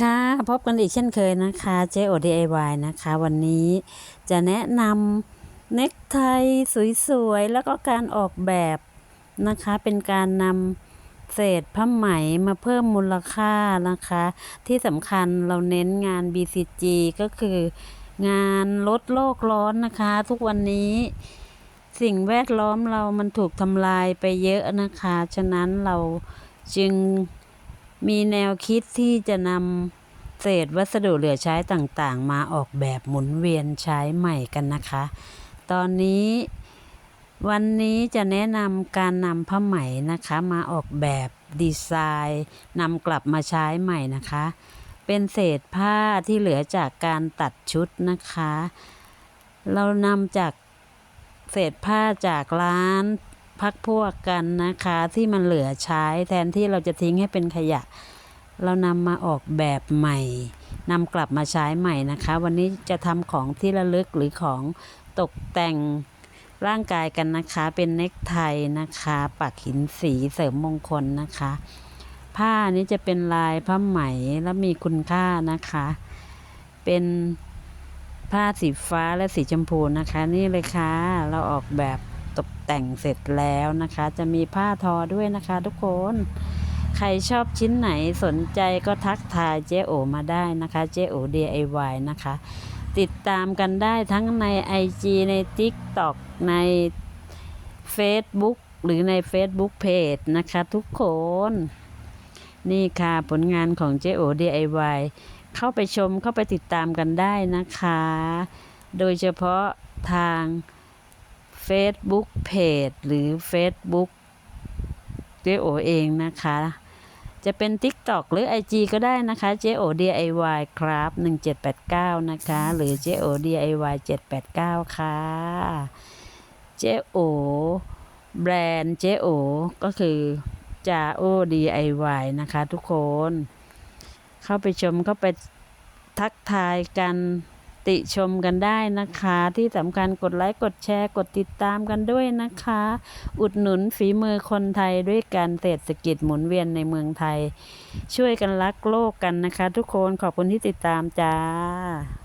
ค่ะพบกันอีกเช่นเคยนะคะเจ๊โอ DIY นะคะ วันนี้จะแนะนำเน็กไทสวยๆ แล้วก็การออกแบบนะคะ เป็นการนำเศษผ้าไหมมาเพิ่มมูลค่านะคะ ที่สำคัญเราเน้นงาน BCG ก็คืองานลดโลกร้อนนะคะ ทุกวันนี้สิ่งแวดล้อมเรามันถูกทำลายไปเยอะนะคะ ฉะนั้นเราจึง มีแนวคิดที่จะนำเศษวัสดุเหลือใช้ต่างๆ มาออกแบบหมุนเวียนใช้ใหม่กันนะคะ ตอนนี้วันนี้จะแนะนำการนำผ้าไหมนะคะมาออกแบบดีไซน์นำกลับมาใช้ใหม่นะคะ เป็นเศษผ้าที่เหลือจากการตัดชุดนะคะ เรานำจากเศษผ้าจากร้าน พักพวกกันนะคะ ที่มันเหลือใช้แทนที่เราจะทิ้งให้เป็นขยะ เรานำมาออกแบบใหม่นำกลับมาใช้ใหม่นะคะ วันนี้จะทำของที่ระลึกหรือของตกแต่งร่างกายกันนะคะ เป็นเน็กไทนะคะ ปักหินสีเสริมมงคลนะคะ ผ้านี้จะเป็นลายผ้าไหมและมีคุณค่านะคะ เป็นผ้าสีฟ้าและสีชมพูนะคะ นี่เลยค่ะ เราออกแบบ ตกแต่งเสร็จแล้วนะคะ จะมีผ้าทอด้วยนะคะทุกคนใครชอบชิ้นไหนสนใจก็ทักทายเจ๊โอมาได้นะคะเจ๊โอ DIY นะคะ ติดตามกันได้ทั้งใน IG ใน TikTok ใน Facebook หรือใน Facebook Page นะคะทุกคน นี่ค่ะผลงานของเจ๊โอ DIY เข้าไปชมเข้าไปติดตามกันได้นะคะ โดยเฉพาะทาง Facebook Page หรือ Facebook เจโอเองนะคะ จะเป็น TikTok หรือ IG ก็ได้นะคะ JO DIY ครับ 1789 นะคะ หรือ JO DIY 789 ค่ะ JO แบรนด์ JO ก็คือ JAO DIY นะคะทุกคน เข้าไปชมเข้าไปทักทายกัน ติชมกันได้นะคะ ที่สำคัญกดไลค์กดแชร์กดติดตามกันด้วยนะคะ อุดหนุนฝีมือคนไทยด้วยการเศรษฐกิจหมุนเวียนในเมืองไทย ช่วยกันรักโลกกันนะคะ ทุกคนขอบคุณที่ติดตามจ้า